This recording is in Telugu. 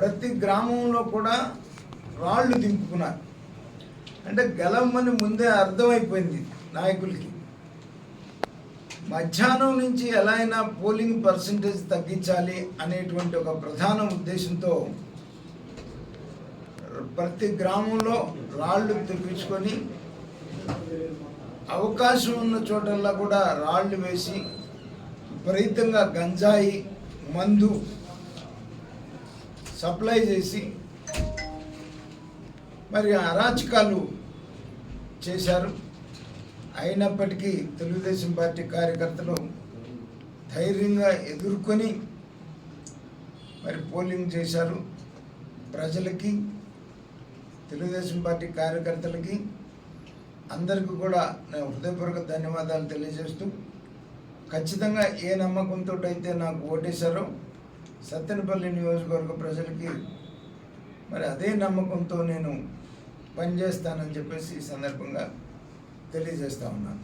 ప్రతి గ్రామంలో కూడా రాళ్ళు దింపుకున్నారు. అంటే గెలవమని ముందే అర్థమైపోయింది నాయకులకి. మధ్యాహ్నం నుంచి ఎలా అయినా పోలింగ్ పర్సంటేజ్ తగ్గించాలి అనేటువంటి ఒక ప్రధాన ఉద్దేశంతో ప్రతి గ్రామంలో రాళ్ళు తెప్పించుకొని అవకాశం ఉన్న చోటల్లా కూడా రాళ్ళు వేసి విపరీతంగా గంజాయి మందు సప్లై చేసి మరి అరాచకాలు చేశారు. అయినప్పటికీ తెలుగుదేశం పార్టీ కార్యకర్తలు ధైర్యంగా ఎదుర్కొని మరి పోలింగ్ చేశారు. ప్రజలకి తెలుగుదేశం పార్టీ కార్యకర్తలకి అందరికీ కూడా నేను హృదయపూర్వక ధన్యవాదాలు తెలియజేస్తూ ఖచ్చితంగా ఏ నమ్మకంతో అయితే నాకు ఓటేశారో సత్తెనపల్లి నియోజకవర్గ ప్రజలకి మరి అదే నమ్మకంతో నేను పనిచేస్తానని చెప్పేసి ఈ సందర్భంగా తెలియజేస్తా ఉన్నాను.